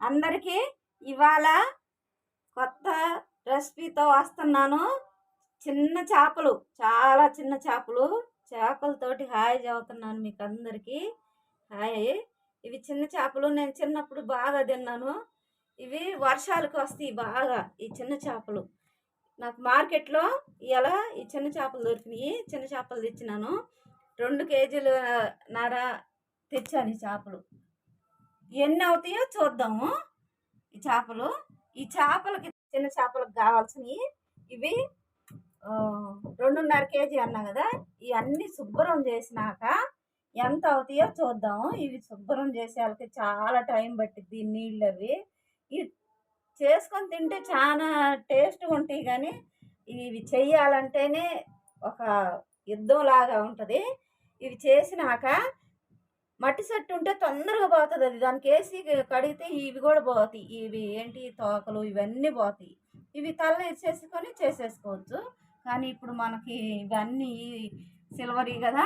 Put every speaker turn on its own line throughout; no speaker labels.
అందరికీ ఇవాళ కొత్త రెసిపీతో వస్తున్నాను. చిన్న చేపలు చాలా చిన్న చేపలు. చేపలతోటి హాయ్ చదువుతున్నాను మీకు అందరికీ హాయ్ ఇవి చిన్న చేపలు నేను చిన్నప్పుడు బాగా తిన్నాను. ఇవి వర్షాలకు వస్తాయి బాగా ఈ చిన్న చేపలు. నాకు మార్కెట్లో ఇలా ఈ చిన్న చేపలు దొరికినాయి. చిన్న చేపలు తెచ్చినాను. రెండు కేజీలు నర తెచ్చాను ఈ చేపలు. ఎన్ని అవుతాయో చూద్దాము. ఈ చేపలు. ఈ చేపలకి చిన్న చేపలకు కావాల్సినవి ఇవి రెండున్నర కేజీ అన్నా కదా ఇవన్నీ శుభ్రం చేసినాక ఎంత అవుతాయో చూద్దాము. ఇవి శుభ్రం చేసేవాళ్ళకి చాలా టైం పట్టిద్ది నీళ్ళు అవి ఇవి చేసుకొని తింటే చాలా టేస్ట్గా ఉంటాయి కానీ ఇవి చెయ్యాలంటేనే ఒక యుద్ధం లాగా ఉంటుంది. ఇవి చేసినాక మట్టి సెట్టు ఉంటే తొందరగా పోతుంది అది. దానికి వేసి కడిగితే ఇవి కూడా పోతాయి. ఇవి ఏంటి తోకలు ఇవన్నీ పోతాయి. ఇవి తల చేసుకొని చేసేసుకోవచ్చు. కానీ ఇప్పుడు మనకి ఇవన్నీ సిల్వరీ కదా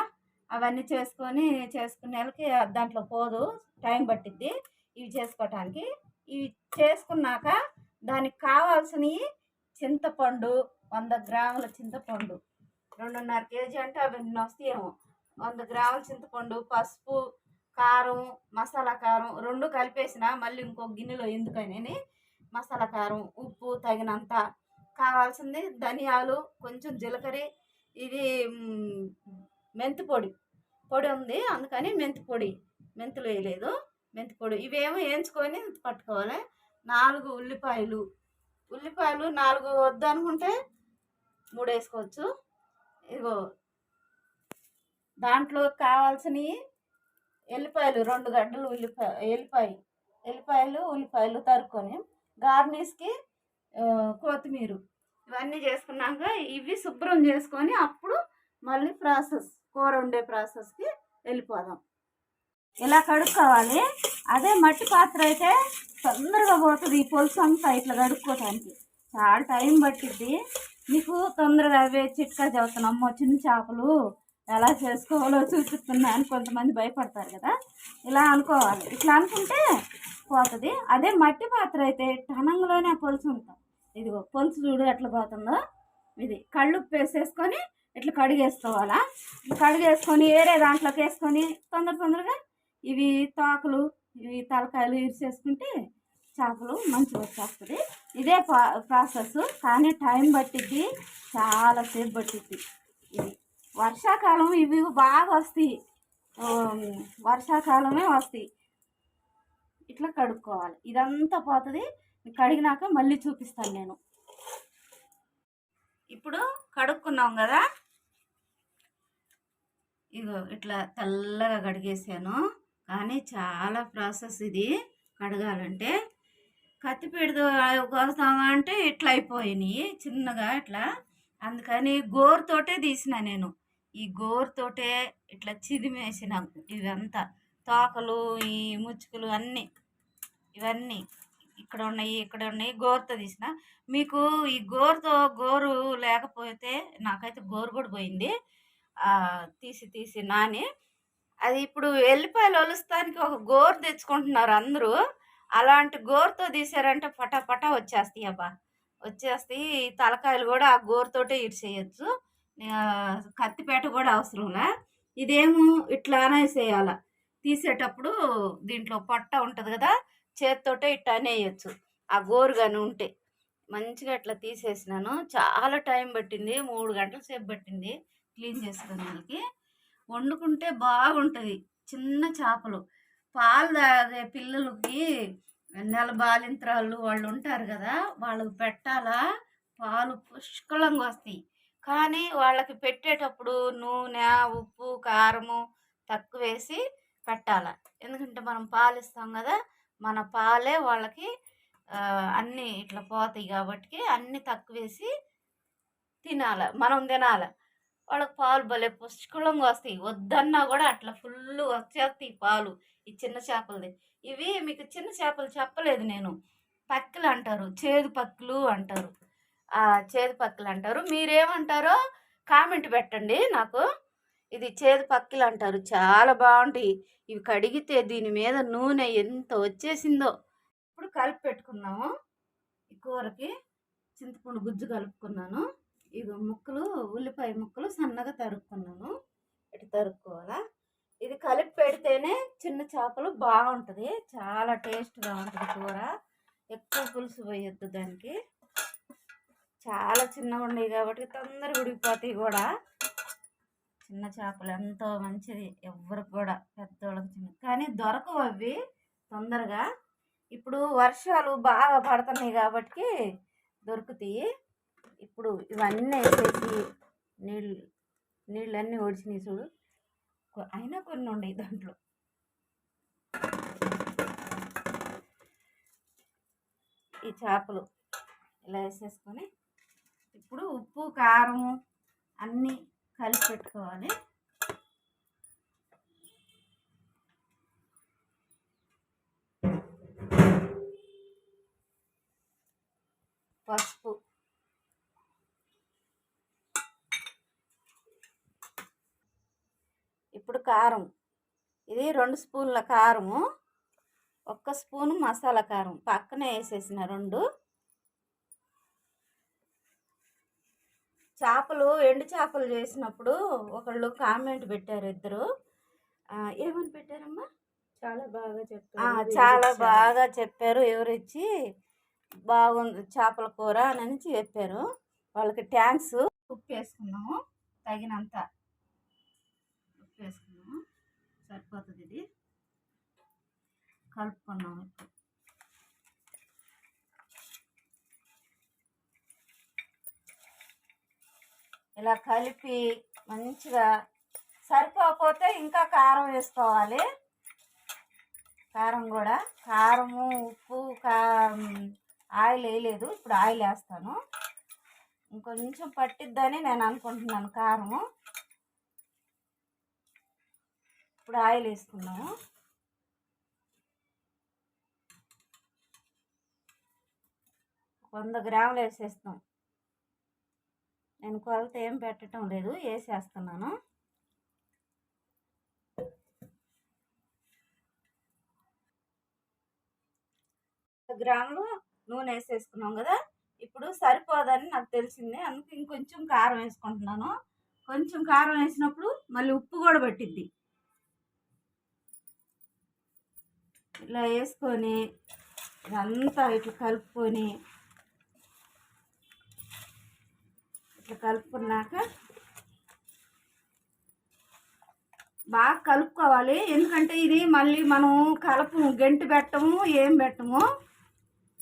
అవన్నీ చేసుకొని చేసుకునే వాళ్ళకి దాంట్లో పోదు. టైం పట్టిద్ది ఇవి చేసుకోవటానికి ఇవి చేసుకున్నాక దానికి కావాల్సినవి చింతపండు వంద గ్రాముల చింతపండు. రెండున్నర కేజీ అంటే అవి వస్తాయేమో వంద గ్రాముల చింతపండు పసుపు కారం మసాలా కారం రెండు కలిపేసిన మళ్ళీ ఇంకో గిన్నెలో ఎందుకని మసాలా కారం ఉప్పు తగినంత కావాల్సింది ధనియాలు కొంచెం జీలకర్ర ఇది మెంతి పొడి. పొడి ఉంది అందుకని మెంతి పొడి. మెంతులు వేయలేదు. మెంతిపొడి ఇవేమో వేయించుకొని పట్టుకోవాలి. నాలుగు ఉల్లిపాయలు. ఉల్లిపాయలు నాలుగు వద్దనుకుంటే మూడు వేసుకోవచ్చు ఇగో దాంట్లో కావాల్సినవి ఎల్లిపాయలు రెండు గడ్డలు ఉల్లిపాయ ఎల్లిపాయ ఎల్లిపాయలు ఉల్లిపాయలు తరుక్కొని గార్నిష్కి కొత్తిమీర ఇవన్నీ చేసుకున్నాక ఇవి శుభ్రం చేసుకొని అప్పుడు మళ్ళీ ప్రాసెస్ కూర వండే ప్రాసెస్కి వెళ్ళిపోదాం. ఇలా కడుక్కోవాలి? అదే మట్టి పాత్ర అయితే తొందరగా పోతుంది ఈ పొలుసు అంతా ఇట్లా కడుక్కోవటానికి చాలా టైం పట్టిద్ది. మీకు తొందరగా అవే చిట్కా చెబుతాను చిన్న చేపలు ఎలా చేసుకోవాలో చూపిస్తున్నా అని కొంతమంది భయపడతారు కదా. ఇలా అనుకోవాలి. ఇట్లా అనుకుంటే పోతుంది. అదే మట్టి పాత్ర అయితే టనంలోనే పొలుసు ఉంటాం ఇదిగో పొలుసు చూడు ఎట్లా పోతుందో. ఇది కళ్ళు వేసేసుకొని ఇట్లా కడిగేసుకోవాలా. ఇట్లా కడిగేసుకొని వేరే దాంట్లోకి వేసుకొని తొందర తొందరగా ఇవి తోకలు ఇవి తలకాయలు ఇరిసేసుకుంటే చేపలు మంచిగా వచ్చేస్తుంది. ఇదే ప్రాసెస్. కానీ టైం పట్టిద్ది చాలా సేపు పట్టిద్ది ఇది. వర్షాకాలం ఇవి బాగా వస్తాయి. వర్షాకాలమే వస్తాయి. ఇట్లా కడుక్కోవాలి. ఇదంతా పోతుంది. కడిగినాక మళ్ళీ చూపిస్తాను నేను. ఇప్పుడు కడుక్కున్నాం కదా. ఇగో ఇట్లా తెల్లగా కడిగేసాను. కానీ చాలా ప్రాసెస్ ఇది కడగాలంటే కత్తిపీడతో కోస్తామా అంటే ఇట్లా అయిపోయినాయి చిన్నగా ఇట్లా. అందుకని గోరుతోటే తీసిన నేను. ఈ గోరుతోటే ఇట్లా చిదిమేసిన ఇవంతా. తోకలు ఈ ముచ్చుకులు అన్నీ. ఇవన్నీ. ఇక్కడ ఉన్నాయి ఇక్కడ ఉన్నాయి గోరుతో తీసిన. మీకు ఈ గోరుతో గోరు లేకపోతే నాకైతే గోరు కూడా పోయింది. తీసి తీసి నాని అది ఇప్పుడు ఎల్లిపాయలు ఒలుస్తానికి ఒక గోరు తెచ్చుకుంటున్నారు అందరూ. అలాంటి గోరుతో తీసారంటే పటాపటా వచ్చేస్తాయి అబ్బా. వచ్చేస్తాయి. తలకాయలు కూడా ఆ గోరుతోటే చేయొచ్చు. కత్తిపేట కూడా అవసరంలా ఇదేమో ఇట్లా అనేసేయాల. తీసేటప్పుడు దీంట్లో పొట్ట ఉంటుంది కదా చేత్తోటే ఇట్లా అనేయచ్చు. ఆ గోరు కానీ ఉంటే. మంచిగా ఇట్లా తీసేసినాను. చాలా టైం పట్టింది. మూడు గంటల సేపు పట్టింది క్లీన్ వాళ్ళకి వండుకుంటే బాగుంటుంది. చిన్న చేపలు. పాలు తాగే పిల్లలకి నెల బాలింత్రాలు వాళ్ళు ఉంటారు కదా వాళ్ళకి పెట్టాలా? పాలు పుష్కలంగా వస్తాయి. కానీ వాళ్ళకి పెట్టేటప్పుడు నూనె ఉప్పు కారము తక్కువ వేసి పెట్టాల. ఎందుకంటే మనం పాలు ఇస్తాం కదా మన పాలే వాళ్ళకి అన్నీ ఇట్లా పోతాయి కాబట్టి అన్నీ తక్కువ వేసి తినాల. మనం తినాలి. వాళ్ళకి పాలు భలే పుష్కలంగా వస్తాయి. వద్దన్నా కూడా అట్లా ఫుల్ వచ్చేస్తాయి పాలు ఈ చిన్న చేపలది. ఇవి మీకు చిన్న చేపలు చెప్పలేదు నేను. పక్కలు అంటారు చేదు పక్కలు అంటారు. చేదు పక్కలు అంటారు. మీరేమంటారో కామెంట్ పెట్టండి నాకు. ఇది చేదు పక్కిలు అంటారు. చాలా బాగుంటాయి. ఇవి కడిగితే దీని మీద నూనె ఎంత వచ్చేసిందో. ఇప్పుడు కలిపి పెట్టుకున్నాము ఈ కూరకి చింతపండు గుజ్జు కలుపుకున్నాను. ఇగో ముక్కలు ఉల్లిపాయ ముక్కలు సన్నగా తరుక్కున్నాను. ఇటు తరుక్కోవాలా. ఇది కలిపి పెడితేనే చిన్న చేపలు బాగుంటుంది. చాలా టేస్ట్గా ఉంటుంది కూర. ఎక్కువ పులుసు పోయొద్దు దానికి. చాలా చిన్నగా ఉన్నాయి కాబట్టి తొందరగా ఉడికిపోతాయి కూడా. చిన్న చేపలు ఎంతో మంచిది ఎవరికి కూడా పెద్దోళ్ళకి చిన్న. కానీ దొరకవు అవి తొందరగా. ఇప్పుడు వర్షాలు బాగా పడుతున్నాయి కాబట్టి దొరుకుతాయి. ఇప్పుడు ఇవన్నీ వేసేసి నీళ్ళు నీళ్ళన్నీ ఒడిచినాయి చూడు. అయినా కొన్ని ఉన్నాయి దాంట్లో. ఈ చేపలు ఇలా వేసేసుకొని ఇప్పుడు ఉప్పు కారం అన్నీ కలిపి పెట్టుకోవాలి పసుపు ఇప్పుడు కారం. ఇది రెండు స్పూన్ల కారము ఒక్క స్పూను మసాలా కారం. పక్కనే వేసేసిన రెండు. చేపలు ఎండు చేపలు చేసినప్పుడు ఒకళ్ళు కామెంట్ పెట్టారు ఇద్దరు. ఏమని పెట్టారమ్మా?
చాలా బాగా
ఆ,
చెప్తారు
చాలా బాగా చెప్పారు. ఎవరిచ్చి బాగుంది చేపల కూర అని చెప్పారు. వాళ్ళకి ట్యాంక్స్ ఉప్పు వేసుకున్నాము తగినంత. వేసుకున్నాము సరిపోతుంది ఇది. కలుపుకున్నాము ఇప్పుడు. ఇలా కలిపి మంచిగా సరిపోకపోతే ఇంకా కారం వేసుకోవాలి. కారం కూడా. కారము ఉప్పు కా ఆయిల్ వేయలేదు. ఇప్పుడు ఆయిల్ వేస్తాను. ఇంకొంచెం పట్టిద్దని నేను అనుకుంటున్నాను కారము. ఇప్పుడు ఆయిల్ వేసుకున్నాము వంద గ్రాములు వేసేస్తాం నేను కొలత ఏం పెట్టడం లేదు వేసేస్తున్నాను. గ్రాములు నూనె వేసేసుకున్నాం కదా? ఇప్పుడు సరిపోదని నాకు తెలిసింది అందుకు ఇంకొంచెం కారం వేసుకుంటున్నాను. కొంచెం కారం వేసినప్పుడు మళ్ళీ ఉప్పు కూడా పట్టిద్ది. ఇలా వేసుకొని ఇదంతా ఇట్లా కలుపుకొని ఇట్లా కలుపుకున్నాక బాగా కలుపుకోవాలి. ఎందుకంటే ఇది మళ్ళీ మనం కలపము గంటి పెట్టము ఏం పెట్టము.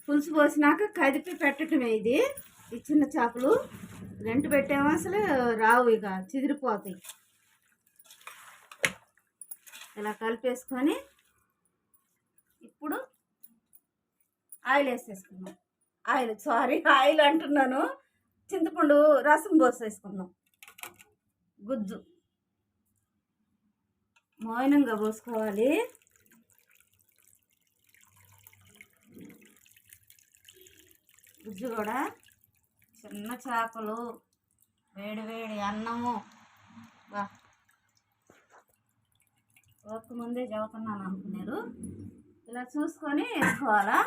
పులుసు పోసినాక కదిపి పెట్టడమే ఇది. ఈ చిన్న చేపలు గంటి పెట్టాము అసలు రావు ఇక చిదిరిపోతాయి. ఇలా కలిపేసుకొని ఇప్పుడు ఆయిల్ వేసేసుకున్నాం ఆయిల్ సారీ ఆయిల్ అంటున్నాను. చింతపండు రసం పోసేసుకుందాం. గుజ్జు. మౌనంగా పోసుకోవాలి. గుజ్జు కూడా చిన్న చేపలు వేడి వేడి అన్నము. బా. ఒక ముందే చదువుతున్నాను అనుకున్నారు. ఇలా చూసుకొని వేసుకోవాలా?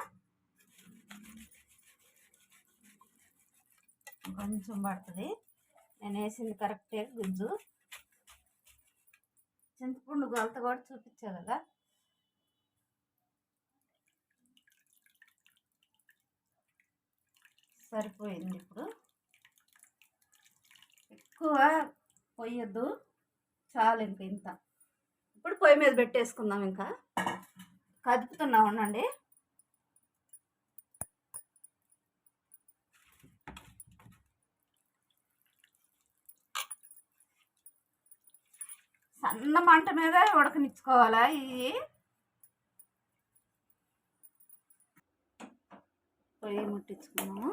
కొంచెం పడుతుంది. నేను వేసింది కరెక్టే గుజ్జు. చింతపండు గొలత కూడా చూపించా కదా. సరిపోయింది ఇప్పుడు. ఎక్కువ పొయ్యొద్దు. చాలు ఇంక ఇంత. ఇప్పుడు పొయ్యి మీద పెట్టేసుకుందాం ఇంకా. కదుపుతున్నాం ఉండండి సన్న మంట మీద ఉడకనిచ్చుకోవాలా ఇవి? పొయ్యి ముట్టించుకున్నాము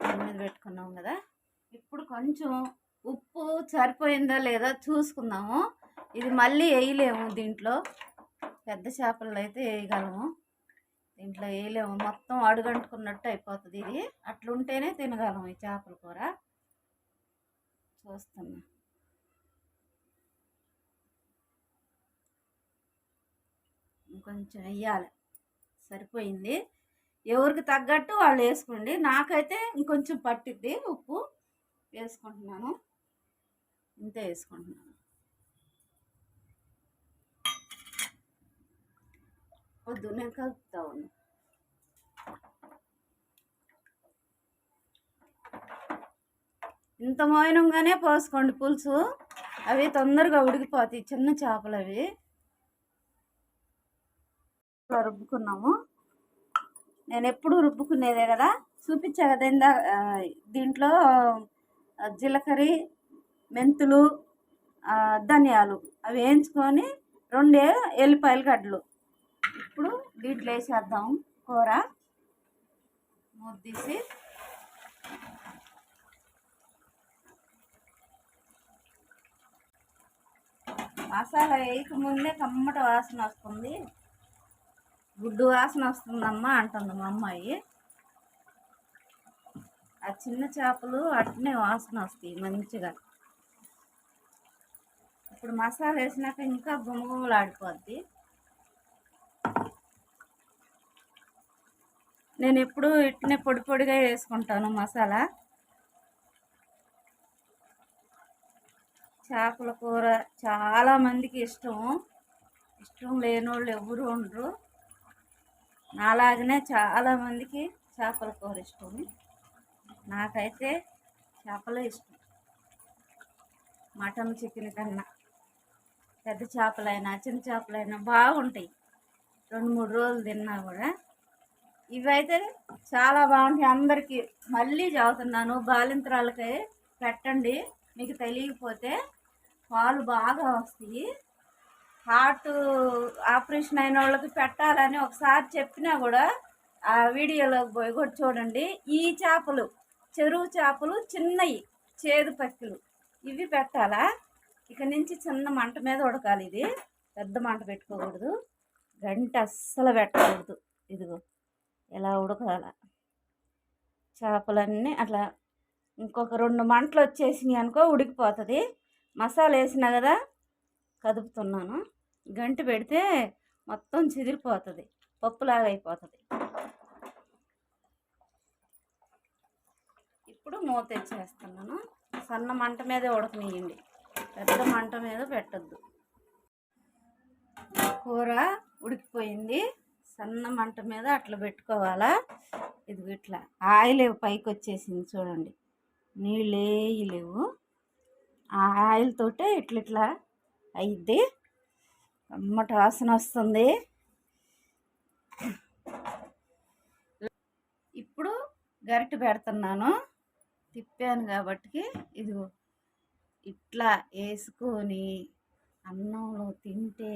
మీద పెట్టుకున్నాం కదా. ఇప్పుడు కొంచెం ఉప్పు సరిపోయిందా లేదా చూసుకుందాము. ఇది మళ్ళీ వేయలేము దీంట్లో. పెద్ద చేపలు అయితే వేయగలము. దీంట్లో వేయలేము. మొత్తం అడుగంటుకున్నట్టు అయిపోతుంది ఇది. అట్లుంటేనే తినగలం ఈ చేపల కూర. చూస్తున్నా. ఇంకొంచెం వేయాలి. సరిపోయింది. ఎవరికి తగ్గట్టు వాళ్ళు వేసుకోండి. నాకైతే ఇంకొంచెం పట్టిద్ది ఉప్పు. వేసుకుంటున్నాను. ఇంతే వేసుకుంటున్నాను. వద్దు కలుపుతా ఉన్నా ఇంత మోయనంగానే పోసుకోండి పులుసు. అవి తొందరగా ఉడికిపోతాయి చిన్న చేపలు అవి. రుబ్బుకున్నాము. నేను ఎప్పుడు రుబ్బుకునేదే కదా చూపించా కదా ఇందా దీంట్లో జీలకర్ర మెంతులు ధనియాలు. అవి వేయించుకొని రెండే ఎల్లిపాయల గడ్డలు. ఇప్పుడు దీంట్లో వేసేద్దాం కూర. మూత తీసి మసాలా వేయకముందే కమ్మట వాసన వస్తుంది. గుడ్డు వాసన వస్తుందమ్మా అంటుంది మా అమ్మాయి. ఆ చిన్న చేపలు అట్నే వాసన వస్తాయి మంచిగా. ఇప్పుడు మసాలా వేసినాక ఇంకా గుమగుమలాడిపోద్ది. నేను ఎప్పుడు ఇట్నే పొడి పొడిగా వేసుకుంటాను మసాలా. చేపల కూర చాలామందికి ఇష్టము ఇష్టం. ఇష్టం లేని వాళ్ళు ఎవరు ఉండరు. నాలాగనే చాలా మందికి చేపల కూర ఇష్టం. నాకైతే చేపలే ఇష్టం. మటన్ చికెన్ కన్నా పెద్ద చేపలైనా చిన్న చేపలైనా బాగుంటాయి. రెండు మూడు రోజులు తిన్నా కూడా. ఇవైతే చాలా బాగుంటాయి. అందరికీ మళ్ళీ చదువుతున్నాను. బాలింతరాలకి పెట్టండి. మీకు తెలియకపోతే పాలు బాగా వస్తాయి. హార్ట్ ఆపరేషన్ అయిన వాళ్ళకి పెట్టాలని ఒకసారి చెప్పినా కూడా ఆ వీడియోలోకి పోయి కూడా చూడండి. ఈ చేపలు చెరువు చేపలు చిన్నవి చేదు పక్కలు. ఇవి పెట్టాలా? ఇక నుంచి చిన్న మంట మీద ఉడకాలి ఇది. పెద్ద మంట పెట్టుకోకూడదు. గంట అస్సలు పెట్టకూడదు. ఇదిగో ఇలా ఉడకాల. చేపలన్నీ అట్లా ఇంకొక రెండు మంటలు వచ్చేసినాయి అనుకో ఉడికిపోతుంది. మసాలా వేసినా కదా కదుపుతున్నాను. గంటి పెడితే మొత్తం చిదిరిపోతుంది. పప్పులాగా అయిపోతుంది. ఇప్పుడు మూత తెచ్చేస్తున్నాను. సన్న మంట మీదే ఉడకనియండి పెద్ద మంట మీద పెట్టద్దు. కూర ఉడికిపోయింది. సన్న మంట మీద అట్లా పెట్టుకోవాలా. ఇది ఇట్లా ఆయిల్ పైకి వచ్చేసింది చూడండి. నీళ్ళే లేవు. ఆ ఆయిల్ తోటే ఇట్లా ఇట్లా అయిద్ది అమ్మట వాసన వస్తుంది. ఇప్పుడు గరిటె పెడుతున్నాను. తిప్పాను కాబట్టి ఇది ఇట్లా వేసుకొని అన్నంలో తింటే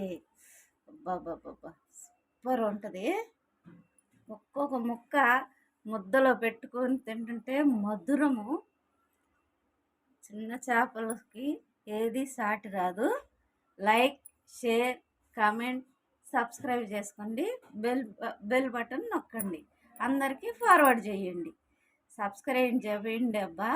బాబా సూపర్ ఉంటుంది. ఒక్కొక్క ముక్క ముద్దలో పెట్టుకొని తింటుంటే మధురము. చిన్న చేపలకి ఏది సాటి రాదు. లైక్ షేర్ కామెంట్ సబ్స్క్రైబ్ చేసుకోండి. బెల్ బెల్ బటన్ నొక్కండి. అందరికీ ఫార్వర్డ్ చేయండి. సబ్స్క్రైబ్ చేయండి అబ్బా.